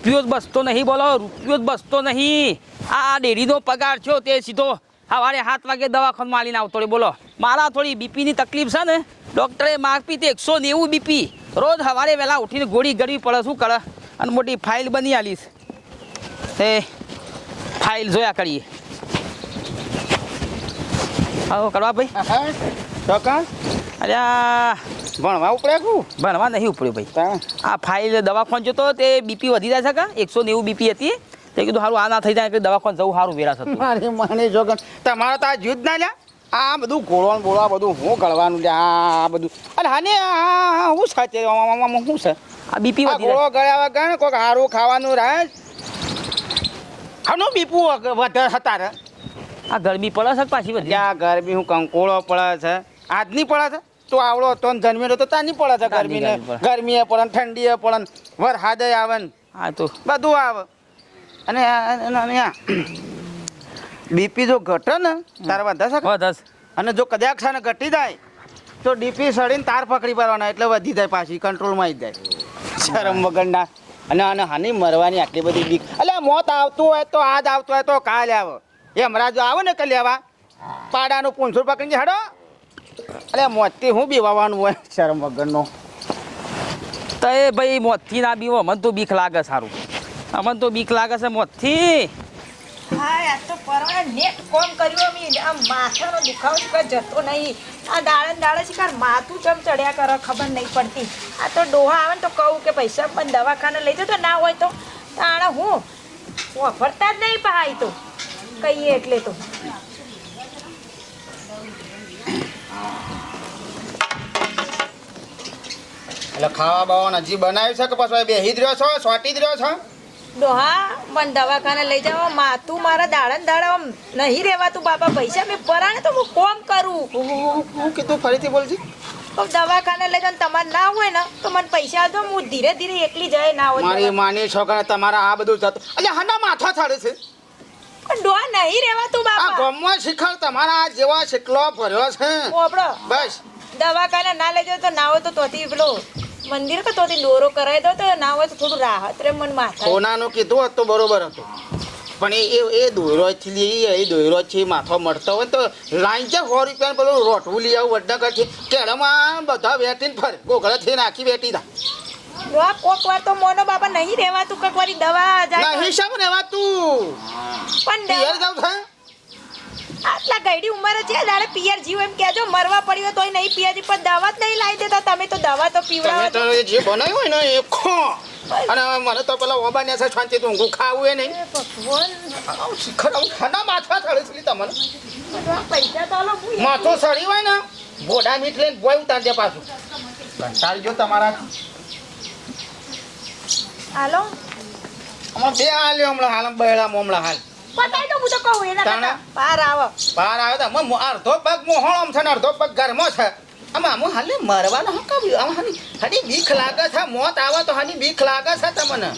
રૂપિયો જ બસતો નહીં બોલો રૂપિયો જ બસતો નહીં. આ ડેરીનો પગાર છો તે સીધો સવારે સાત વાગે દવાખાનમાં માલીને આવતો રે બોલો મારા થોડી બીપીની તકલીફ છે ને? ડૉક્ટરે માગ તે એકસો નેવું બીપી. રોજ સવારે વહેલા ઉઠીને ગોળી ગળવી પડે શું કરે? અને મોટી ફાઇલ બની આલીશ એ ફાઇલ જોયા કરીએ. હા કરવા ભાઈ. ટકા અરે ભણવા ઉપડે કુ ભણવા નહીં ઉપડ્યું ભાઈ. આ ફાઇલ દવાખાન જતો તે બીપી વધી જાય છે કા? એકસો નેવું બીપી હતી. તે કીધું સારું આ ના થઈ જાય એટલે દવાખાન જવું સારું વેરા થતું મારે મને જોગન તમારે તો આ જુદ ના લ્યા. આ બધું ઘોડવાનું બોળવા બધું હું ગળવાનું લ્યા. આ બધું. અરે હાને આ હું સાચે હું છે આ બીપી વધી ગોળો ગળ્યા વગર કોઈક સારું ખાવાનું રહે. હાનું બીપું વધારે હતા રે આ ગરમી પડે છે કે પાછી વધી? આ ગરમી હું કંકોળો પડે છે. આજની પડે છે? તો આવડો તો ને જન્મેલો તો તાની પડે છે ગરમીને. ગરમીએ પડે ને ઠંડીએ પડે ને વરસાદે આવે ને. હા તો. બધું આવે. અને બીપી જો ઘટે ને તારે વધે છે? અને જો કદાચ છે ને ઘટી જાય તો ડીપી સડીને તાર પકડી પાડવાના એટલે વધી જાય પાછી કંટ્રોલમાં આવી જાય. શરમ વગરના. અને અને હાની મરવાની આટલી બધી બીક. એટલે મોત આવતું હોય તો આજ આવતું હોય તો કાલે આવે. એ હમણાં જો આવે ને કે લેવા પાડાનું પૂંછું પકડીને હેડો. એટલે મોતથી હું બીવાવાનું હોય? શરમ વગરનો. તો એ ભાઈ, મોતથી ના બીવો મને તો બીક લાગે સારું. અમને તો બીક લાગે છે મોતથી. હા તો કોમ કર્યું અમે. આ માથાનો દુખાવો જતો નહીં. આ દાડે દાડે શિકાર માથું ચમ ચડ્યા કરે, ખબર નહીં પડતી. આ તો ડોહા આવે ને તો કહું કે પૈસા પણ દવાખાને લઈ જતો ના હોય તો. તાણે હું? વાપરતા જ નહીં પહાય તો. કહીએ એટલે તો. એટલે ખાવા બાવા હજી બનાવ્યું છે કે પછી બેહી જ રહ્યો છો સોટી જ રહ્યો છો? ડોહા મને દવાખાને લઈ જાવ માથું મારા દાડા દાડા નહીં રહેવાતું બાપા. પૈસા મેં પરાણે તો હું કોમ કરું? હું કીધું ફરીથી બોલજી. દવાખાને લઈ જાવ ને તમારે ના હોય ને તો મને પૈસા દો હું ધીરે ધીરે એકલી જાય ના હોય. મારી માની છોકરા તમારા આ બધું જતું એટલે હના માથા ચડે છે? ડોહા નહીં રહેવાતું બાપા. ગામમાં શિખર તમારા આ જેવા શીખલો ભર્યો છે. બસ. દવાખાને ના લઈ જાવ તો ના હોય તો તોથી પેલો મંદિર કે તોથી દોરો કરાવી દો તો ના હોય તો થોડું રાહત રે મન માથા સોનાનું કીધું હતું તો બરોબર હતું. પણ એ એ દોયરોથી લઈએ એ દોયરોથી માથો મળતો હોય તો લાઈન છે સો રૂપિયા પેલું રોટવું લઈ આવું વડનગરથી. કેળામાં બધા વેટીને ફરે. ગોગળાથી નાખી વેટી દા કોક વાર તો મોનો બાપા નહીં રહેવાતું કોક વારી દવા જાય નહીં તો. રહેવાતું? તું પણ પિયર જાવ છે આટલા ગઈડી ઉંમરે છે દાડે પિયર જીવ એમ કહેજો. મરવા પડ્યો તોય નહીં પિયરજી પણ દવા જ નહીં લાવી દેતા. તમે તો દવા તો પીવડાવો તો એ જે બનાવ્યું હોય ને એ ખો. અને મને તો પેલા ઓબા ને શાંતિ તું ઊંઘું ખાવું એ નહીં. આવું ખાના માથા ચડે છે તમને. પૈસા તો આલો હું માથું સડી હોય ને ભોડા મીઠ લઈને બોય ઉતાર દે પાછું. કંટાળજો તમારા. હાલો. હમણાં બે હાલ્યો હમણાં હાલ બહેડા હમણાં હાલ. પતાઈ દો હું તો કહું એના? કરતા. પાર આવો. બહાર આવ્યો તો મો- અડધો પગ મોહણમ છે ને અડધો પગ ઘરમાં છે. આમાં આમાં હાલે મરવાનો હું કામ આમ હાની હાની બીક લાગે છે? મોત આવે તો હાની બીક લાગે છે તમને?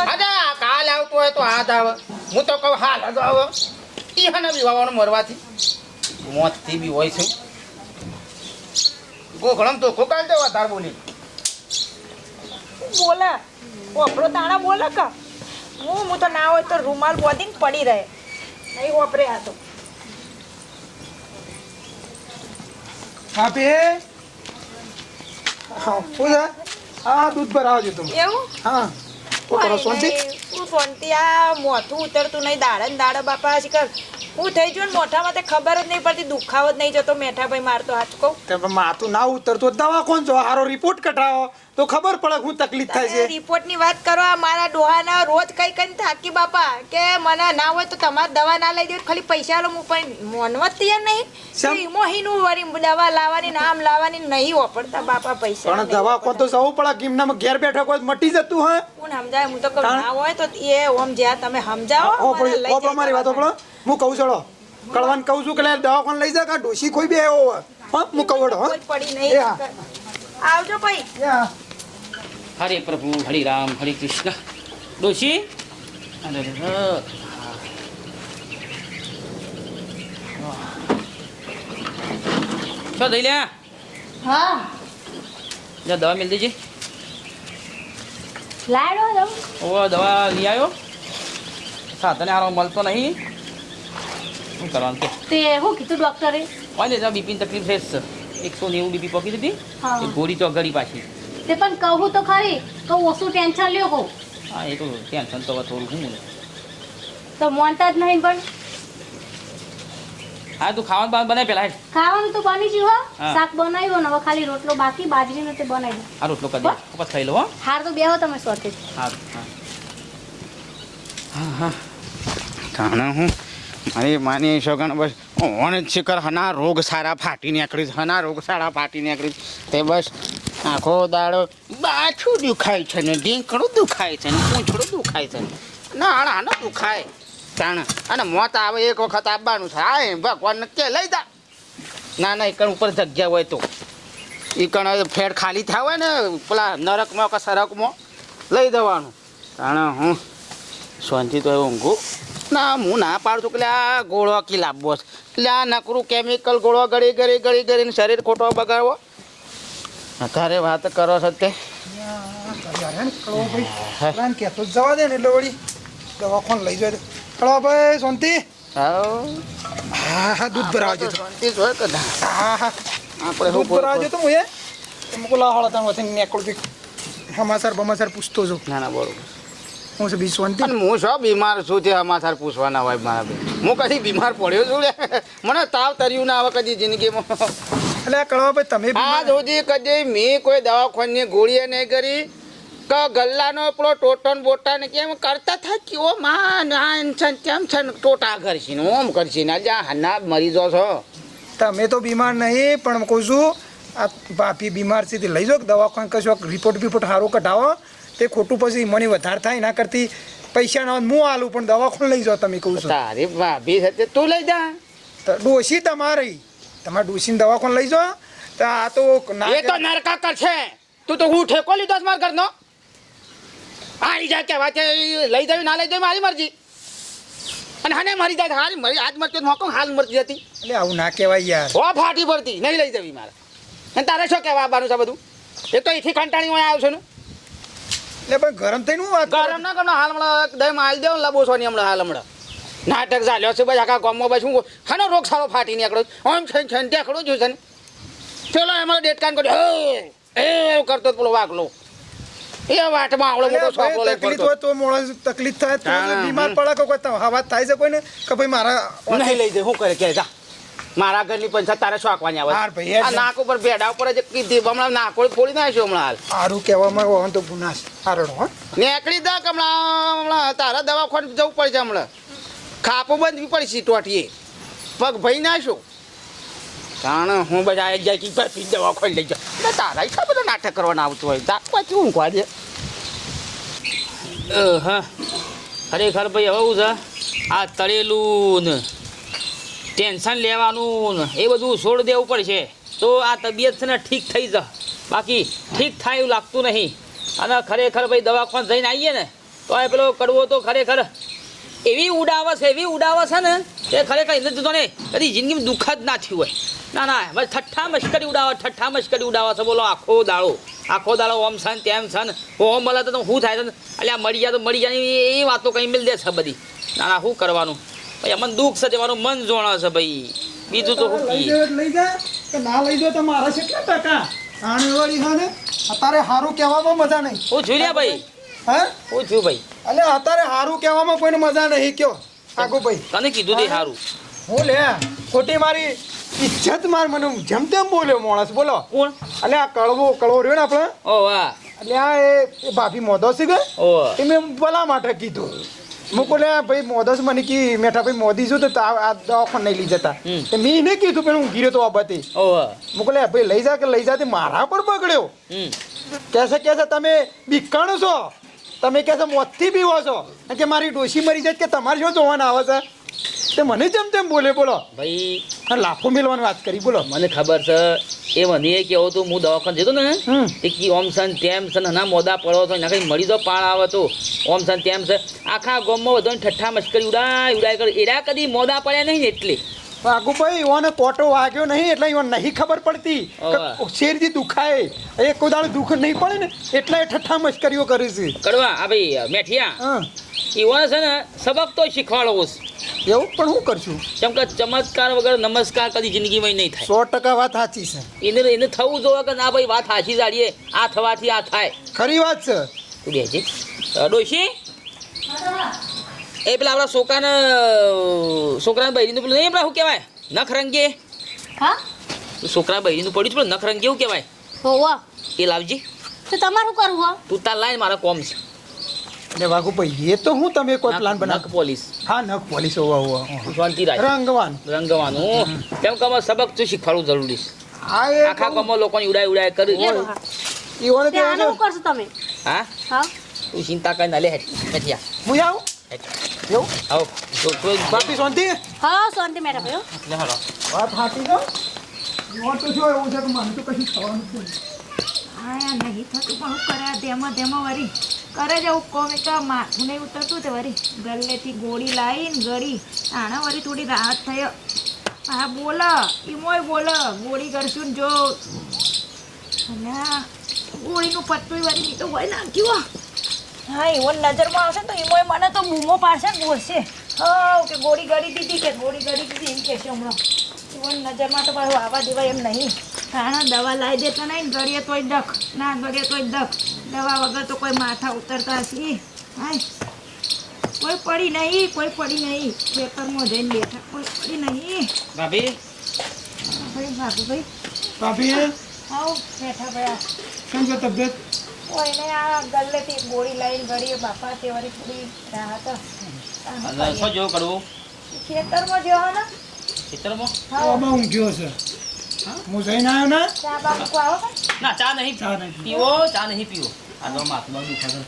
અરે કાલ આવતો હોય તો હાથ આવે. હું તો કહું હાલ જ આવો ઈ હને બીવાવાનો મરવાથી. મોતથી બી હોય છે. ગોઘણમ તો કોકાલ દે તાર બોલી. બોલે. ઓપડો તાણા બોલે કા? હું હું તો ના હોય તો રૂમાલ બોધીને પડી રહે. નહીં વાપરે આ તો. આપે હા? હા. દૂધ પર આવજો તમે. એવું? હા. હું કરો શાંતિ હું શાંતિ આ મોથું ઉતરતું નહીં દાડે ને દાડે બાપા શિખર હું થઈ ગયું ને મોઢામાં તે ખબર જ નહીં પડતી દુખાવો જ નહીં જતો મેઠા ભાઈ મારતો હાથ કહું. તમે માથું ના ઉતરતું દવા કોણ જો સારો રિપોર્ટ કઢાવો. તો ખબર પડે હું તકલીફ થાય છે. રિપોર્ટની વાત કરો આ મારા ડોહાના રોજ કઈ કઈ થાકી બાપા કે મને ના હોય તો તમારે દવા ના લઈ દે ખાલી પૈસા લો હું પણ મોનવા તૈયાર નહીં. શેમ? મોહીનું વળી દવા લાવવાની નામ લાવવાની નહીં વાપરતા બાપા પૈસા પણ દવા કોણ તો સૌ પડે ગીમનામાં ઘેર બેઠા કોઈ મટી જતું હોય. કોણ સમજાય હું તો કહું ના હોય તો એ ઓમ જ્યાં તમે સમજાવો ઓ લઈ મારી વાતો પડો હું કહું ચડો કળવાન કહું છું કે લે દવા કોણ લઈ જા કા ડોશી કોઈ બે આવ્યો હોય. હા હું કહું હડો, પડી નહીં. આવજો ભાઈ. હા. હરે પ્રભુ હરે રામ હરે કૃષ્ણ. ડોશી? અરે. શું થઈ લ્યા? હા. જા દવા મિલ દેજે. લાડો ઓ દવા લઈ આવ્યો? સાધને હારો મળતો નહીં. શું કરવાનું કે? તે હું કીધું ડોક્ટરે હોય ને બીપીની તકલીફ છે. એકસો નેવું બીપી પકી દીધી. ગોળી ચોગડી પાછી. તે પણ કહું તો ખરી કહું ઓછું ટેન્શન લ્યો કહું હા એ તો ટેન્શન તો થોડું હું તો માનતા જ નહીં પણ. હા તું ખાવાનું બાદ બનાય પેલા ખાવાનું તો બની ગયું હો. શાક બનાવ્યો ને હવે ખાલી રોટલો બાકી બાજરીનો તે બનાવી આ રોટલો કરી દે. ખાઈ લો હો. હાર તો બેહો તમે સોતે હા હા. તાણે હું. મારી માની સગન બસ ઓણ શિખર હના રોગ સારા ફાટી નીકળી હના રોગ સારા ફાટી નીકળી. તે બસ આખો દાડો. બાછું દુખાય છે ને? ઢીંકણું દુખાય છે ને? પૂંછડું દુખાય છે ને? ના ના દુખાય. તાણ. અને મોત આવે એક વખત આવવાનું છે. એમ ભગવાન કે લઈ જા. ના ના એકણ ઉપર જગ્યા હોય તો. એકણ ફેર ખાલી થયા હોય ને, પેલા નરકમાં કે સરકમાં લઈ દેવાનું તાણ, હું શાંતિ તો ઊંઘું. ના, હું ના પાડું કે આ ગોળો કી લાવવો એટલે આ નકરું કેમિકલ ગોળો ગળી ગળી ગળી ગળીને શરીર ખોટો બગાડવો. અત્યારે વાત કરો છો તે? પ્લાન જવા દે ને એટલે વળી દવાખાન લઈ જાય કળવાભાઈ શાંતિ હા હા દૂધ ભરાવા જતો. શાંતિ જ કે. હા હા. આપણે દૂધ તો મુકું લાવ હળા તાણ વચ્ચે હમાસર બમાસર પૂછતો છું. ના ના બરોબર હું છે બી શાંતિ હું શું બીમાર છું તે સમાચાર પૂછવાના હોય મારા બે? હું કદી બીમાર પડ્યો છું મને તાવ તર્યું ના આવે કદી જિંદગીમાં. એટલે આ કળવાભાઈ તમે આજ સુધી કદી મેં કોઈ દવાખાની ગોળીએ નહીં કરી. કે ગલ્લાનો પેલો ટોટન બોટા ને કેમ કરતા થાય કે ઓ માં આ છે કેમ છે ટોટા કરશે ને ઓમ કરશે ને આજે મરી મરીજો છો. તમે તો બીમાર નહીં પણ કહું છું આ બાપી બીમાર છે તે લઈ જાઓ કે દવાખાને કશો રિપોર્ટ બિપોર્ટ સારું કઢાવો. તે ખોટું પછી મને વધારે થાય એના કરતી પૈસા ના હું આલું પણ દવાખાને લઈ જાઓ તમે કહું છું. તારી ભાભી સાથે તું લઈ જા. તો ડોશી તમારી. તમારે ડૂસીને દવાખાને લઈ જાઓ? તો આ તો એ તો નરકા કરશે તું તો હું ઠેકો લીધો છે મારા ઘરનો? આવી જાય કેવા છે લઈ જવી ના લઈ જવી મારી મરજી. અને હાને મરી જાય હાલ હારી મરી આજ મરતી મોકો હાલ મરતી હતી. એટલે આવું ના કહેવાય યાર. ઓ ફાટી પડતી નહીં લઈ જવી મારે. અને તારે શું કહેવા આવવાનું છે બધું? એ તો એથી કંટાળી હોય આવ્યો છું ને. એટલે પણ ગરમ થઈને હું વાત ગરમ ના કરો હાલ હમણાં દહીં માલ દેવો લબો સોની હમણાં હાલ હમણાં. નાટક ચાલ્યો છે બસ આખા ગામમાં બસ હું હાનો રોગ સારો ફાટી નીકળ્યો આમ છે છે ને ત્યાં ખડો છું છે ને. પેલો એમાં ડેટકાન કર્યો હે એ કરતો પેલો વાઘલો. એ વાટમાં આવડો મોટો છોકરો લઈ તકલીફ હોય તો મોડો તકલીફ થાય તો બીમાર. પડે કે કોઈ હવા થાય છે કોઈને કે ભાઈ મારા નહીં લઈ જાય શું કરે? કે જા. મારા ઘરની પંચાયત તારે શોખવાની આવે? આ નાક ઉપર ભેડા ઉપર જ કીધી હમણાં નાકોડી ફોડી નાખ્યો હમણાં સારું કહેવામાં હોય તો ગુના હા. નીકળી દે હમણાં હમણાં તારા દવાખાને જવું પડશે હમણાં. ખાપું બંધવી પડશે ટોટીએ. પગ ભાઈ નાશો કારણ હું બધા એક જાય કે દવા દવાખાને લઈ જાઉં. તારા એટલા બધા નાટક કરવાના આવતું હોય. તા પછી હા. ખરેખર ભાઈ, હવે છે, આ તળેલું ને ટેન્શન લેવાનું ને એ બધું છોડ દેવું પડશે. તો આ તબિયત છે ને ઠીક થઈ જાય બાકી ઠીક થાય એવું લાગતું નહીં. અને ખરેખર ભાઈ, દવાખાને જઈને આવીએ ને, તો એ પેલો કડવો તો ખરેખર એવી ઉડાવસ એવી ઉડાવસ છે ને કે ખરેખર એને તો ને કદી જિંદગીમાં દુઃખ જ ના થયું હોય. ના ના બસ ઠઠ્ઠા મશ્કરી ઉડાવે ઠઠ્ઠા મશ્કરી ઉડાવે. છે બોલો આખો દાડો આખો દાડો ઓમ છન તેમ છન ઓમ મળે તો શું થાય છે અલ્યા મળી જાય તો મળી જાય એ વાતો કંઈ મિલ દે છે બધી. ના ના શું કરવાનું? ભાઈ અમને દુઃખ છે જવાનું મન જોણા છે ભાઈ. બીજું તો શું લઈ જાય કે ના લઈ જાય તો મારા કેટલા ટકા. આણીવાળી હા ને અત્યારે સારું કહેવામાં મજા નહીં. હું જોઈ ભાઈ. હા? હું છું ભાઈ. એટલે અત્યારે સારું કહેવામાં કોઈને મજા નહીં કયો. આગો ભાઈ તને કીધું તે સારું હું લે ખોટી મારી ઇજ્જત માર મને જેમ તેમ બોલ્યો માણસ બોલો. કોણ? એટલે આ કળવો કળવો રહ્યો ને આપણે? ઓ વાહ. એટલે આ એ ભાભી મોદો છે કે? એ મેં ભલા માટે કીધું. મું બોલે ભાઈ મોદસ મને કી મેઠા ભાઈ મોદી છું તો આ દવાખાન નહીં લઈ જતા. તે મેં એને કીધું પણ હું ગીર્યો તો આ બધી. ઓ મું બોલે ભાઈ લઈ જા કે લઈ જા. તે મારા પર બગડ્યો. કેસે કહેશે તમે બીકાણ છો. તમે કહેશે મોતથી પીવો છો. અને કે મારી ડોશી મરી જાય કે તમારે શું જોવાના આવે છે? તે મને જેમ તેમ બોલે બોલો. ભાઈ અને લાફો મેળવાની વાત કરી બોલો. મને ખબર છે એ મને એ કેવો તું હું દવાખાને જતો ને એ કી ઓમ સન તેમ સન ના મોદા પડો તો એના કઈ મળી તો પાળ આવે તો. ઓમ સન તેમ છે આખા ગોમમાં બધાને ઠઠ્ઠા મશ્કરી ઉડાય ઉડાય કરે એડા કદી મોદા પડ્યા નહીં ને એટલે. વાઘુભાઈ ઓને કોટો વાગ્યો નહીં એટલે ઈવન નહીં ખબર પડતી કે. શેરથી દુખાય. એ કોઈ દાડો દુઃખ નહીં પડે ને એટલે એ ઠઠ્ઠા મશ્કરીઓ કરી છે. કડવા આ ભાઈ મેઠિયા ઈવોને છે ને સબક તો શીખવાડવો છે. એવું? પણ હું કરશું? કેમ કે ચમત્કાર વગર નમસ્કાર કદી જિંદગીમાં નહીં થાય. સો ટકા વાત સાચી છે. એને એને થવું જોવે કે ના ભાઈ વાત સાચી જાડીએ આ થવાથી આ થાય. ખરી વાત છે. તું બેસી ડોશી? એ પેલા આપણા છોકરાને છોકરાને બૈરીનું પેલું નહીં પેલા શું કહેવાય? નખ રંગે. હા? છોકરા બૈરીનું પડ્યું છે પેલું નખ રંગે એવું કહેવાય? હોવા એ લાવજી. તો તમારું કરવું હો? તું તાર લાઈન મારા કોમ છે. ને વાઘુભાઈ એ તો હું તમે કોઈ પ્લાન નખ પોલીસ. હા નખ પોલીસ હોવા હોવા શાંતિ રાખ. રંગવાન. રંગવાનું. કેમ કે અમારે સબક તું શીખવાડવું જરૂરી છે. આ એ આખા ગામમાં લોકોની ઉડાય ઉડાય કરી. ઈવોને તે તો આને કરશો તમે? હા? હા? તું ચિંતા કરી ના લે હેઠ હેઠિયા હું આવું હેઠ એવું? આવો તો તો બાપી શાંતિ? હા શાંતિ મેડમ ભાઈ લે હાલો. વાત સાચી છે? ઈવોન તો જો એવું છે કે મને તો કશું થવાનું જ નથી. નહીં થતું પણ હું કરે ધેમાં ધેમાં વરી. કરે જવું કોમ એક માથું નહીં ઉતરતું તે વરી. ગલ્લેથી ગોળી લાવીને ગળી. આણા વરી થોડી રાહત થયો. હા બોલ ઈમોય બોલ ગોળી કરશું જો. અલ્યા ગોળીનું પત્તું વરી તો હોય નાખ્યું હા એવો નજરમાં આવશે ને તો ઈમોય મને તો બૂમો પાડશે ને બોલશે. હા કે ગોળી ગળી દીધી કે ગોળી ગળી દીધી એમ કહેશે હમણાં. ઈવન નજરમાં તો પાછું આવવા દેવાય એમ નહીં. હા દવા લાવી દેતા નહીં ને ગળીએ તોય ડખ. ના ગળીએ તોય ડખ. દવા વગર તો કોઈ માથા ઉતરતા હશે હા કોઈ પડી નહીં કોઈ પડી નહીં. ખેતરમાં જઈને બેઠા. કોઈ પડી નહીં. ભાભી? ભાઈ ભાભી. ભાઈ ભાભી? આવો બેઠા ભાઈ કેમ છે તબિયત? કોઈ આ ગલ્લેથી ગોળી લાવીને ગળીએ બાપા તે થોડી રાહત અને શું જેવું કરવું? ખેતરમાં જવા ખેતરમાં? હા. આમાં ઊંઘ્યો છે. હું? જઈને આવ્યો ને? ચા બા મૂકવા આવો કે? ના ચા નહીં ચા નહીં પીવો. ચા નહીં પીવો. આ તો માથું દુખે છે.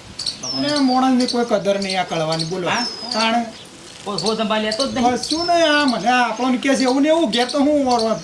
અને મોણસની કોઈ કદર નહીં આ કળવાની બોલો. હા? કારણ કોઈ હો સંભાળ લેતો જ નહીં? શું નહીં આ મને આપણને કે છે એવું ને એવું ઘેર તો હું ઓરવા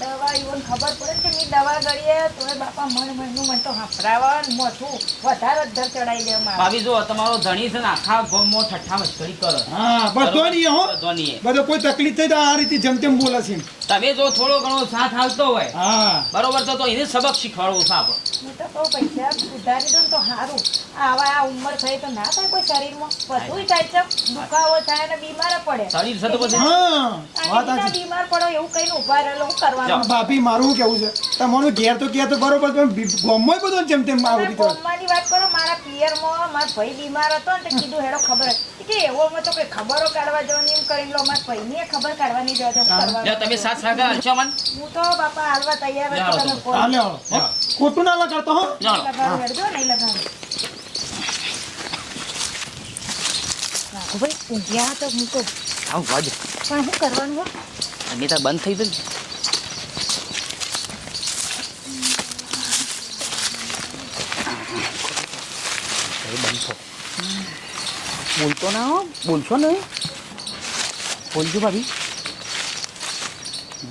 દવા એવું ખબર પડે કે મેં દવા ગળીએ તોય બાપા મન મનનું મન તો હાંફરાવા મોથું વધારે જ ધર ચડાઈ દે મારે. ભાભી જો તમારો ધણી છે ને આખા ગામમાં ઠઠ્ઠા મસ્કરી કરો. હા બધો નહીં હો. બધો નહીં બધો કોઈ તકલીફ થઈ તો આ રીતે જેમ તેમ બોલે છે તમે જો થોડો ઘણો સાથ હાલતો હોય હા. બરોબર તો તો એને સબક શીખવાડવું છે આપણે. હું તો કહું પૈસા સુધારી દઉં તો સારું આવા આ ઉંમર થઈ તો ના થાય કોઈ શરીરમાં. બધું થાય છે. દુખાવો થાય અને બીમાર પડે. શરીર છે તો પછી. હા વાત બીજા બીમાર પડો એવું કઈ ઊભા રહેલો હું કરવાનું. ભાભી મારું કેવું છે? તમારું ઘેર તો કે તો બરોબર તમે ગોમમાં બધો જેમ તેમ આવી તમે ગોમમાંની વાત કરો મારા પિયરમાં મારા ભાઈ બીમાર હતો ને કીધું હેડો ખબર કે એવો મતલબ તો ખબરો કાઢવા જવાની એમ કરીને લો મારા ભાઈને ખબર કાઢવાની જવા તમે સાથ સાગર હલશો મન હું તો બાપા હાલવા તૈયાર લે તમે તો. કોલ હાલે હાલો હો. ખોટું ના લગાડતો હો. લગાડો હેડજો નહીં લગાડો. ભાઈ ઊંઘ્યા તો હું તો આવું વાજ. પણ શું કરવાનું હો? અમે બંધ થઈ ગઈ. બંધ થો. બોલતો ના હો. બોલશો ને બોલજો ભાભી.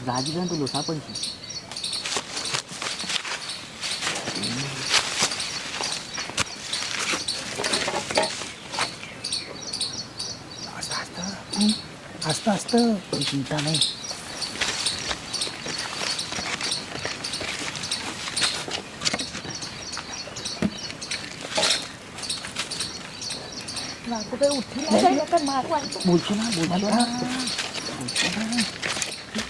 રાજી તો લોસા પડશે આસ્તા આસ્તા. ચિંતા નહીં. ઉઠી ના નકર મારું આવી તો બોલશો ના. Right,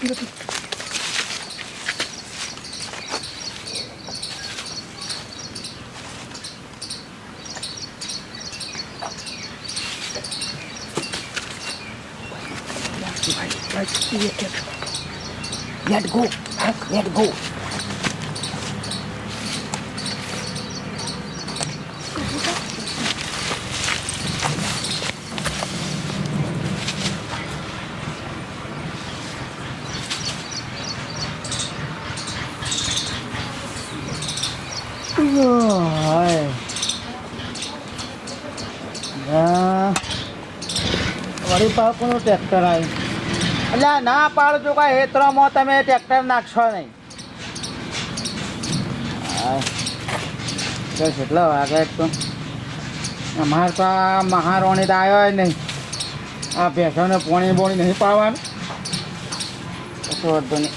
right, right. Let go. Let go. પાકોનું ટ્રેક્ટર આવ્યું એટલે ના પાડજો કાંઈ હેતરામાં તમે ટ્રેક્ટર નાખશો નહીં. તો કેટલા વાગે તો. અમારે તો આ મહારોણી તો આવ્યો નહીં. આ ભેંસોને પોણી બોણી નહીં પાવાનું કશો વાંધો નહીં.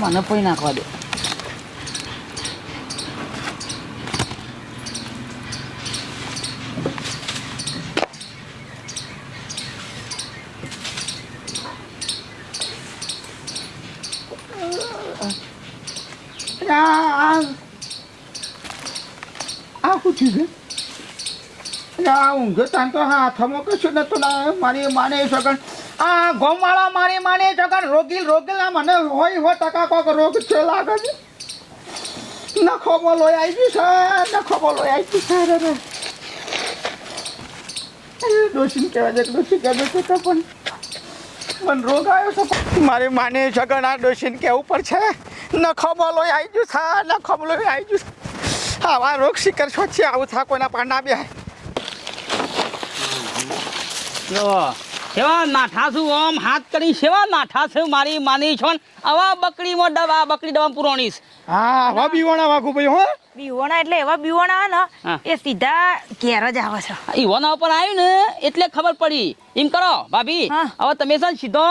મને કોઈ નાખવા દે આ આ છે એટલે આ ઊંઘે તાન તો હાથમાં કશું નતું મારી માને સગન આ ગોમાળા મારી માને સગન રોગીલ રોગીલ મને હોય હો ટકા કોક રોગ છે લાગે છે. નખો બોલો આવી છે, નખો બોલો આવી છે. રે રે ડોસીને કહેવા દે ડોસી કહેવા દે તો પણ. મને રોગ આવ્યો છે મારી માને સગન આ ડોસીને કહેવું પડશે નખો બોલો આવી ગયું છે, નખો બોલો આવી ગયું છે. આવા રોગ શિકાર છો છે? આવું થા કોઈના પાંડા બે. સેવા નાઠા છું ઓમ હાથ કરી સેવા નાઠા છે મારી માની છો આવા બકરીમાં દવા બકડી દવા પુરાણીશ હા હવા બીવાણા વાગુ ભાઈ હો. બીવોણા એટલે એવા બીવોણા ને એ સીધા ઘેર જ આવે છે. ઈવોના ઉપર આવ્યું ને એટલે ખબર પડી. એમ કરો ભાભી હવે તમે છે સીધો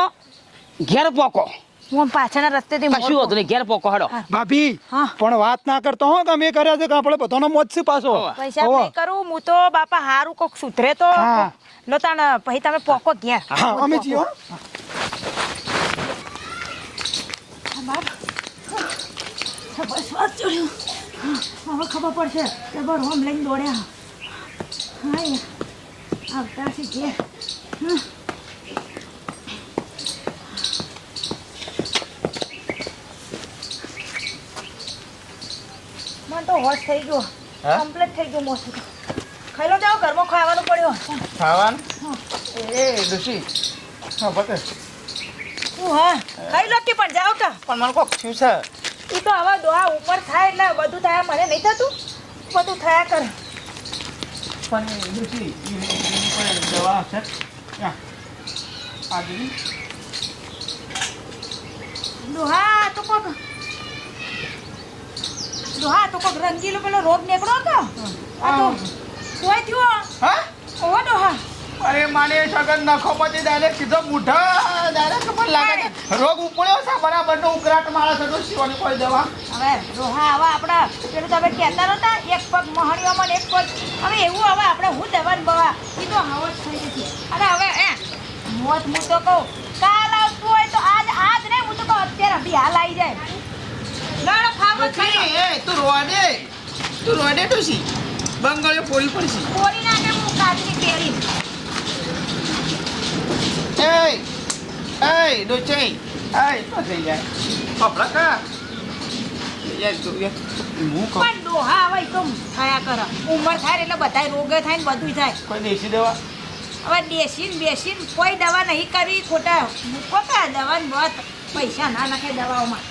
ઘેર પોકો. હું પાછળના રસ્તેથી કશું હતું નહીં ઘેર પોકો હડો. ભાભી પણ વાત ના કરતો હો કે અમે કર્યા છે કે આપણે બધાનો મોત છે પાછો? પૈસા નહીં કરું હું તો બાપા હારું કોક સુધરે તો. પછી તમે પોકો ઘેર. હા અમે જીઓ. બસ વાત જોડ્યું. હવે ખબર પડશે ડબલ હોમ લઈને દોડ્યા. હા આવતા છે ઘેર. તો હોશ થઈ ગયો. કમ્પ્લીટ થઈ ગયો મોસ ખાઈ લો જાઓ ઘરમાં ખાવાનું પડ્યો. ખાવાનું? એ ડુસી હા બકે હું હા? ખાઈ લો કે પણ જાઓ કા પણ મને કોક થયું છે. એ તો હવે દોહા ઉપર થાય એટલે બધું થાય મને નહીં થતું. બધું થયા કરે. પણ ડુસી પણ દવા છે આ દોહા તો કોક દોહા તો કોક રંગીલો પેલો રોગ નીકળો તો આ તો કોઈ થયો? હા? ઓહો હા. અરે માને સગન નખો પછી ડાયરેક્ટ સીધો મુઠા ડાયરેક્ટ મને લાગે રોગ ઉપડ્યો છે બરાબર નો ઉકરાટ મારા છે શિવાની કોઈ દવા. હવે રોહા હવે આપણા પેલું તમે કહેતા નતા એક પગ મહણીઓમાં ને એક પગ. હવે એવું હવે આપણે હું દવાન બવા? એ તો હવ જ થઈ ગઈ અને હવે એ મોત હું તો કહું કાલ આવતું હોય તો આજ આજ નહીં હું તો કહું અત્યારે અભી હાલ આવી જાય. લડો ખાવો ખાઈ એ તું રોડે. તું રોડે ડોસી બંગાળે પોળી પડશે. કોરી નાખે હું કાચની કેરી એ એ ડોચે એ તો થઈ જાય કપડા કા તું પણ ડોહા હવે તો થયા કરે. ઉંમર થાય એટલે બધા રોગ થાય ને બધું થાય. કોઈ દેશી દવા? હવે દેશીન બેસીન કોઈ દવા નહીં કરવી ખોટા મૂકો દવા ને બહુ પૈસા ના નાખે દવાઓમાં.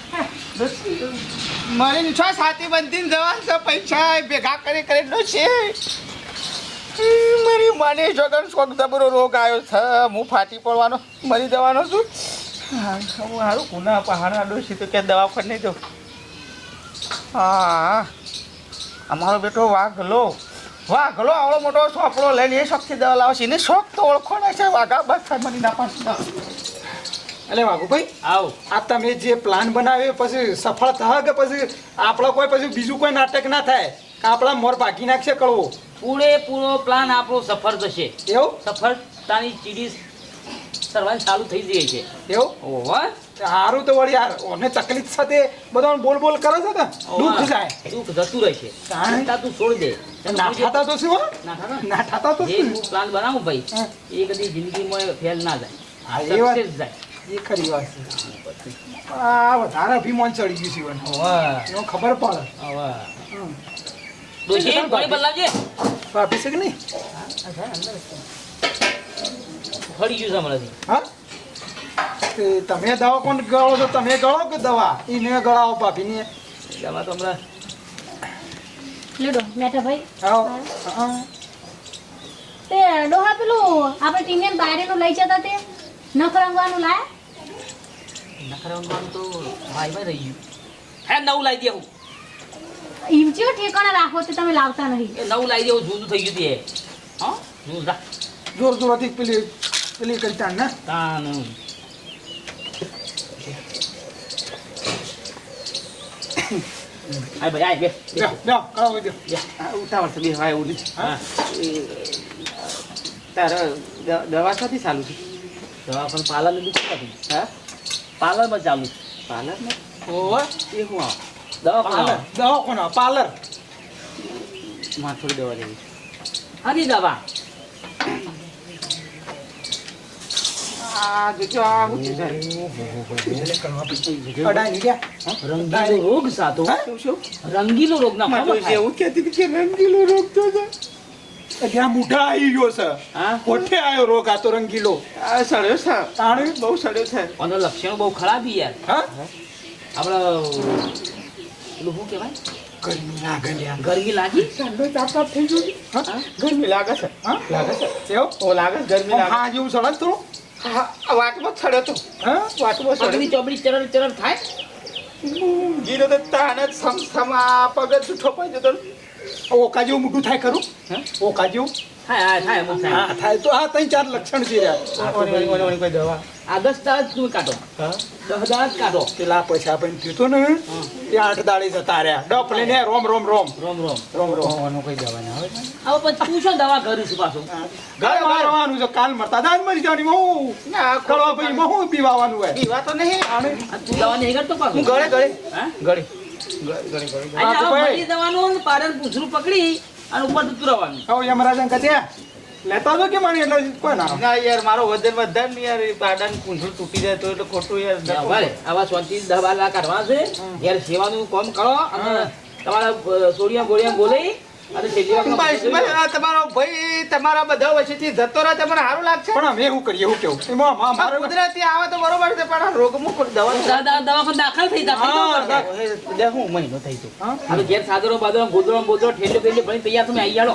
મારી છ સાથી બંધીને જવા છે, પૈસા ભેગા કરી કરી નો છે મારી માને જોગન શોખ જબરો રોગ આવ્યો છે. હું ફાટી પડવાનો, મરી જવાનો છું. હું સારું કુના આડો છે તો ક્યાં દવા પર નહીં દઉં હા, અમારો બેટો વાઘલો. વાઘલો આવડો મોટો સોપડો લઈને એ શોખથી દવા લાવશે. એને શોખ તો ઓળખો ના છે. વાઘા બસ મરી ના પાસ એટલે વાઘુભાઈ આવો. આ તમે જે પ્લાન બનાવ્યો પછી સફળ થાય કે પછી આપણા કોઈ પછી બીજું કોઈ નાટક ના થાય? કે આપણા મોર ભાગી નાખશે કળવો પૂરેપૂરો પ્લાન આપણો સફળ થશે. એવું? સફળતાની ચીડી સર્વાઈવ ચાલુ થઈ ગઈ છે. એવું? ઓવા સારું તો વળી યાર ઓને તકલીફ સાથે બધા બોલ બોલ કરે છે ને દુઃખ જાય. દુઃખ જતું રહેશે છે. ચિંતા તું છોડ દે. ના થતા તો શું હો? ના. થતા ને? ના થતા તો શું પ્લાન બનાવું ભાઈ એ કદી જિંદગીમાં ફેલ ના જાય. વાત. જાય. એ ખરી વાત છે. આ વધારે અભિમાન ચડી ગયું છે ઓવા એનો ખબર પડે. હવે. ડોશી પાણી બદલાવજે આપી છે કે નહીં? ફરી ગયું છે હમણાંથી. હા? તમે દવા કોણ ગળો છો તમે ગળો કે દવા? એ એને ગળાવો ભાભીને એમાં તો હમણાં લેડો મેટા ભાઈ. આવો. હા. તે ડોહા પેલું આપણે ટીમે બારે નું લઈ જતા તે. નખરંગવાનું લાય? નખરંગવાનું તો ભાઈ ભાઈ રહી હે નવું લાવી દે હું. ઈમ ઠેકાણા રાખો તો તમે લાવતા નહીં. નવું લાવી દે હું જૂનું થઈ ગયું તે. હા? જૂનું રા જોર કરી તાણ ને તાણ. ભાઈ આય બે. બે બે કાળો દે. ઉતાવળ છે હા. તારા દવા સાથે ચાલુ છે. દવાખાનું પાર્લર લીધું શું હતું હા? પાર્લરમાં ચાલુ પાર્લર ને ઓવે. એ હું આવ દવાખાના દવાખાના, પાર્લર. માં થોડી દવા લેવી આની દવા? છે. રંગીલો રોગ સાતો રંગીલો રોગ ના. એવું કહેતી કે રંગીલો રોગ તો ત્યાં મૂઠા આવી ગયો છે. હા? કોઠે આવ્યો રોગ? આ તો રંગીલો. આ સડ્યો છે. તાણે? બહુ સડ્યો છે. આનો લક્ષણ બહુ ખરાબ ઈ યાર. હા? આપણે પેલું શું કહેવાય? ગરમી લાગે ગરમી લાગી? ઠંડો તાપ થઈ ગયો ગરમી લાગે છે. હા? લાગે છે? ઓ લાગે ગરમી લાગે. હા જેવું સળંગ તો હા આ વાટમાં સડ્યો તો. હા? વાટમાં સડ્યો ચોપડી ચરણ ચરડ થાય ગીરો તો તાને સમ સમ પગ જ જતો ઓકા જેવું મોટું થાય ખરું? ઓકા જેવું થાય થાય અમુક હા થાય. તો આ ત્રણ ચાર લક્ષણ છે યાર. કોઈ દવા? તું કાઢો. દસ દાડા કાઢો. પેલા પૈસા પણ પીતો ને એ આઠ દાળી જતા રહ્યા. લઈને રોમ રોમ રોમ. રોમ રોમ. રોમ રોમ. કોઈ દવા ના હવે પછી તું શું દવા કરીશ પાછું? ઘર મારવાનું છે. કાલ મરતા દાદ મરી જવાની. માં હું ના કળવા ભાઈ માં હું પીવાનું હોય. પીવા તો નહીં. તું દવા નહીં કરતો પાછું? ગળે ગળે હા? ગળે તો. મરી જવાનું પાડન પકડી અને ઉપર ઉતરવાનું હવે યમરાજન લેતા જો કે મને એટલે કોઈ ના ના યાર મારો વજન વધારે યાર પાડાનું તૂટી જાય તો એટલે ખોટું યાર આવા શાંતિ બાર લાખ છે. યાર સેવાનું કામ કરો અને તમારા સોડિયા ગોળિયા બોલાઈ તમારો ભાઈ તમારા બધા વચ્ચેથી જતો રહે તમને સારું લાગશે? પણ અમે શું કરીએ શું કેવું? એમાં મા- કુદરતી આવે તો બરોબર છે પણ આ રોગમાં દવા દવા- દવા- દવાખાને દાખલ થઈ જાય હા, મહિનો થઈ ગયો. હવે ઘેર સાદરો બાદરો ગોદરો બોદરો ઠેલો પેલો ભણી તૈયાર તમે આવી જાડો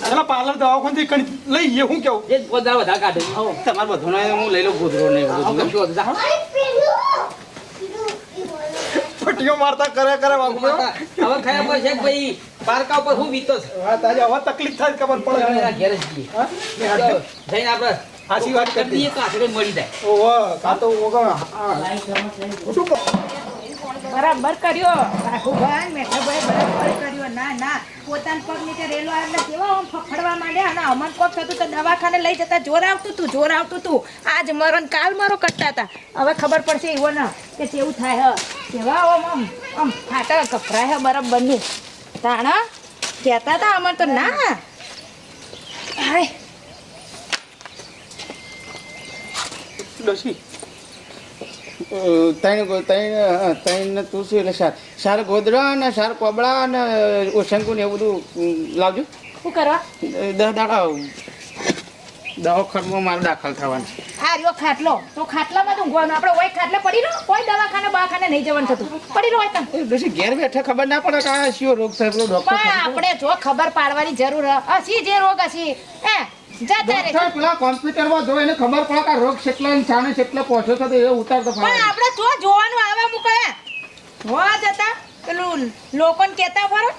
પેલા પાર્લર દવાખાનથી લઈ લઈએ હું કેવું? એ જ ગોદરા વધારે કાઢે. તમારે બધું હું લઈ લઉં ગોદરો ને પટ્ટીઓ મારતા કરે કરે વાગુ હવે ખયા પર છે ભાઈ પારકા ઉપર હું વીતો છે. વાત આજે હવે તકલીફ થાય ખબર પડે. ઘેર જ હા? જઈને આપણે સાચી વાત કરી દઈએ કાંઠે મળી જાય. ઓહો, કાં તો ઓગણ, હા. બરાબર કર્યો. રાઘુભાઈ મેઠાભાઈ બરાબર કર્યો. ના ના પોતાના પગ નીચે રેલો આવે એટલે કેવા આમ ફફડવા માંડ્યા? અને અમન કોક થતું તો દવાખાને લઈ જતા જોર આવતું તું જોર આવતું તું. આજ મરો ને કાલ મારો કરતા હતા હવે ખબર પડશે એવો ના કે કેવું થાય હ. કેવા આમ આમ આમ ફાટા કપરાય હ બરાબરનું. તાણા કહેતા હતા અમર તો ના. હાય. ડોશી ત્રણ ત્રણ ત્રણ તુલસી એટલે સાર. સાર ગોદડા અને સાર કોબળા ને શંકુ ને એવું બધું લાવજો. શું કરવા? દસ દાડા દવાખાનામાં મારે દાખલ થવાનું હા રહ્યો ખાટલો. તો ખાટલામાં ઊંઘવાનું. આપણે ઓય ખાટલે પડી રહ્યો કોઈ દવાખાને દવાખાને નહીં જવાનું થતું. પડી રહ્યો હોય તમે. પછી ઘેર બેઠા ખબર ના પડે કે આ શિયો રોગ થાય ડોક્ટર આપણે જો ખબર પાડવાની જરૂર હ. હસી જે રોગ હશી હે ડોક્ટર પેલા કોમ્પ્યુટરમાં જો એને ખબર પડે કે રોગ કેટલા ને ચાણે કેટલા પહોંચ્યો છે તો એ ઉતારતો પણ આપણે જો જોવાનું આવા મૂકાય. જોવા જતા પેલું લોકોને કહેતા ફરો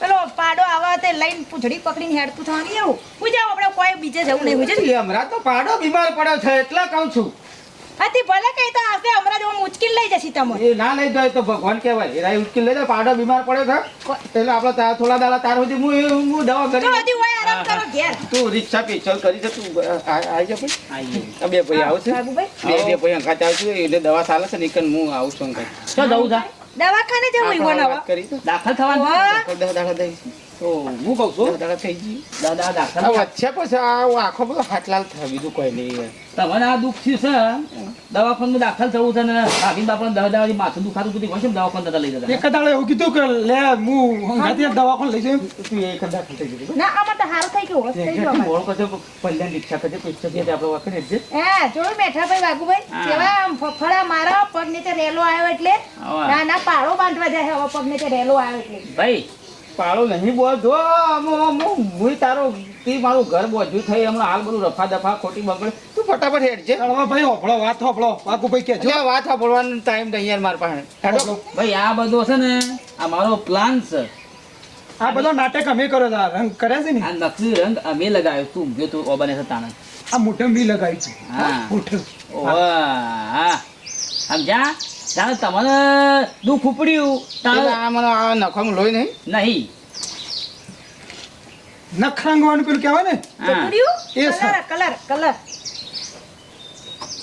પેલો પાડો આવા તે લઈને પૂછડી પકડીને હેડતું થવાની એવું. પૂજાવ આપણે કોઈ બીજે જવું નહીં પૂછે હમણાં તો પાડો બીમાર પડ્યો છે એટલે કહું છું. હાથી ભલે કઈ તો આવશે હમણાં જો મુશ્કેલ લઈ જશે તમે એ ના લઈ જાય તો ભગવાન કહેવાય. એ રાય ઉચકી લઈ જાય પાડો બીમાર પડ્યો છે. એટલે આપણે તાર થોડા દાડા તાર સુધી હું હું દવા તો કરી હજી હોય આરામ કરો ઘેર. તું રિક્ષા પેચલ કરી છે તું આવી જા ભાઈ. આઈએ. આ બે ભાઈ આવશે. બાબુભાઈ. બે બે ભાઈ અંગાત આવશે એટલે દવા ચાલે છે ને હું આવું છું અંગાત. શું જવું જા. દવાખાને જવું કરી તો દાખલ થવાનું? દાખલ દાખલ દઈ. તો હું કહું છું? દાદા થઈ ગઈ દાદા દાખલા વચ્ચે પછી આ આખો બધો હાથ લાલ થાય બીજું કોઈ નહીં તમને આ દુઃખ થયું છે દવાખાનું દાખલ થવું છે ને ભાભી બાપા દવા દવા માથું દુખાતું હતું હોય છે દવાખાન દાદા લઈ જતા. એક દાડે એવું કીધું કે લે હું હંગાથી દવાખાન લઈ જઉં તું એક દાખલ થઈ ગયું. ના આમાં તો સારું થઈ ગયું થઈ ગયું. મોડો કરજો પહેલા રિક્ષા કરજો પૈસા દે આપણે વાકડે જ હે જોયું મેઠા ભાઈ વાઘુભાઈ? હા. કેવા આમ ફફડા મારા પગ નીચે રેલો આવ્યો એટલે. ના ના પાળો બાંધવા જાય હવે પગ નીચે રેલો આવ્યો એટલે. ભાઈ પાળો નહીં બોલ જો હું તારો તી મારું ઘર બોજ્યું થઈ. હમણાં હાલ બધું રફા દફા ખોટી બગડે. તું ફટાફટ હેડ છે ભાઈ હોભળો વાત હોભળો. વાકુભાઈ કે જો વાત સાંભળવાનો ટાઈમ નહીં યાર મારા પાસે. ભાઈ આ બધો છે ને આ મારો પ્લાન છે. આ બધો નાટક અમે કર્યો હતા રંગ કર્યા છે ને? આ નકલી રંગ અમે લગાવ્યો. તું ઊંઘ્યો તું ઓબને છે તાણે. આ મોઢમ બી લગાવી છે. હા. મોઢમ ઓહ હા. સમજ્યા? જાણે તમને દુઃખ ઉપડ્યું. એટલે મને નખમ લોહી નહીં? નહીં. નખરાંગવાનું પેલું કહેવાય ને? એ કલર કલર કલર.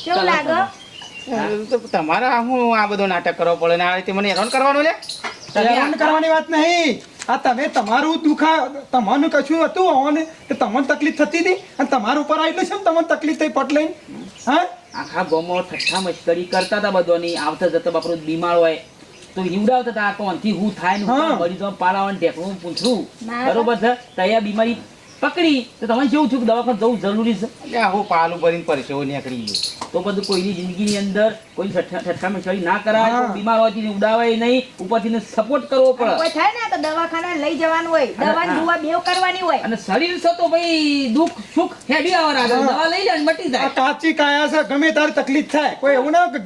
કેવું લાગે? તમારે હું આ બધો નાટક કરવો પડે ને આ રીતે મને હેરાન કરવાનું લે? હેરાન કરવાની વાત નહીં. આ તમે તમારું દુખા તમારું કશું હતું હોવાને? કે તમને તકલીફ થતી હતી? અને તમારા ઉપર આવેલું છે ને તમને તકલીફ થઈ પટ લઈને હા? આખા ગોમો ઠઠ્ઠા મશ્કરી કરતા હતા બધોની. આવતા જતા બાપરો બીમાર હોય. તો નીવડાવતા હતા આ કોણથી હું થાય ને મરી જાઉં પાલાવાનું ઢેકણું પૂછું. બરોબર છે? તૈયાર બીમારી પકડી. તો તમારે જેવું થયું કે દવાખાને જવું જરૂરી છે? એટલે હું પાલું ભરીને પરસેવો નીકળી ગયો. તો બધું કોઈની જિંદગીની અંદર કોઈ ઠઠ્ઠા ઠઠ્ઠા ના કરાય બીમાર હોવાથી ઉડાવાય નહીં ઉપરથી સપોર્ટ કરવો પડે. કોઈ થાય ને તો દવાખાને લઈ જવાનું હોય દવા દુવા બેવ કરવાની હોય. અને શરીર છે તો ભાઈ દુઃખ સુખ હેડી રાખે હા. દવા લઈ લે મટી જાય. કાચી કાયા છે ગમે તાર તકલીફ થાય. કોઈ એવું ના કે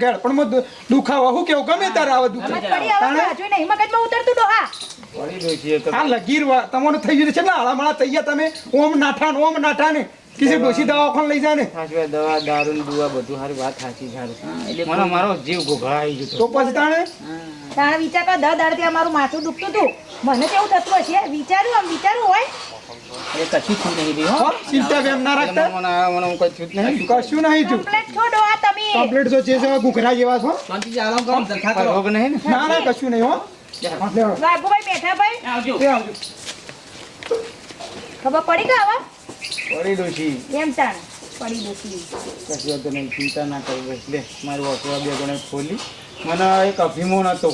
દુ- દુખાવો. હું કેવું? ગમે તાર આવે દુખાવા મગજ પડી આવે તો હજુ નહીં મગજમાં ઉતરતું તો તો આ લગીર તમારું થઈ ગયું છે ને આળામાળા થઈ ગયા તમે. ઓમ નાઠા ઓમ નાઠા ને. કિસી ડોસી દવાખાને લઈ જાય સાચવે દવા દારૂ દુવા બધું સારી વાત સાચી સારું. એટલે મને મારો જીવ ઘોઘાઈ ગયો તો. પછી તાણે? તાણે વિચાર કર દર દાડથી અમારું માથું દુખતું હતું. મને કેવું થતું હશે. વિચાર્યું આમ વિચાર્યું હોય. એ કશું નહીં ભાઈ હો હો, ચિંતા બેમ ના રાખતા. મને મને હું કઈ નહીં. કશું નહીં થયું. કમ્પ્લેટ છો ડોહા તમે. કમ્પ્લીટ જો છે છે ઘૂઘરા જેવા છો. શાંતિથી આરામ કરો જલસા કરો. નહીં ના ના કશું નહીં હો. વાઘુભાઈ બેઠા ભાઈ. આવજો. ખબર પડી કે હવે? પડી દઉં એમ તાણ. પડી દોશી કશું વાંધો નહીં ચિંતા ના કરવી લે મારી વસવા બે ગણે ખોલી. મને એક અભિમાન હતો.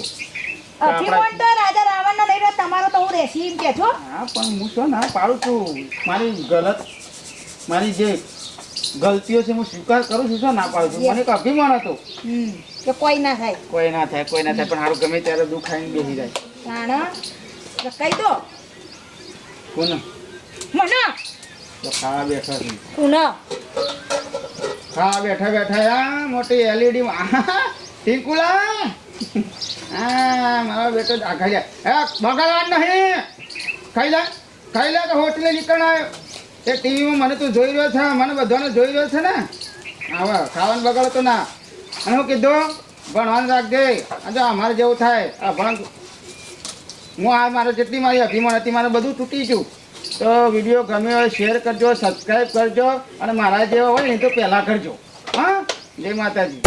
અભિમાન તો રાજા રાવણ નો નહીં તમારો તો હું રહેશી એમ કે છો હા પણ હું શું ના પાડું છું. મારી ગલત મારી જે ગલતીઓ છે હું સ્વીકાર કરું છું શું ના પાડું છું? મને એક અભિમાન હતો. હમ. કે કોઈ ના થાય. કોઈ ના થાય કોઈ ના થાય પણ હારું ગમે ત્યારે દુઃખ આવીને બેસી જાય. તાણ કહી દો. કોને? મને? તો ખાવા બેઠા છું. કુન? ખાવા બેઠા બેઠા આ મોટી એલઈડી ટીકુલા હા મારો બેટો આ લે. હે બગાડવા નહીં. ખાઈ લે ખાઈ લે તો હોટલે નીકળ આવ્યો એ ટીવીમાં મને તું જોઈ રહ્યો છે મને બધાને જોઈ રહ્યો છે ને. આવા ખાવાનું બગાડો તો ના. અને હું કીધું ભણવાનું રાખજે આ જો અમારે જેવું થાય. આ ભણ, હું આ મારે જેટલી મારી અભિમાન હતી, મારે બધું તૂટી ગયું. તો વીડિયો ગમે હોય શેર કરજો સબસ્ક્રાઈબ કરજો અને મારા જેવા હોય ને તો પહેલાં કરજો. હા? જય માતાજી.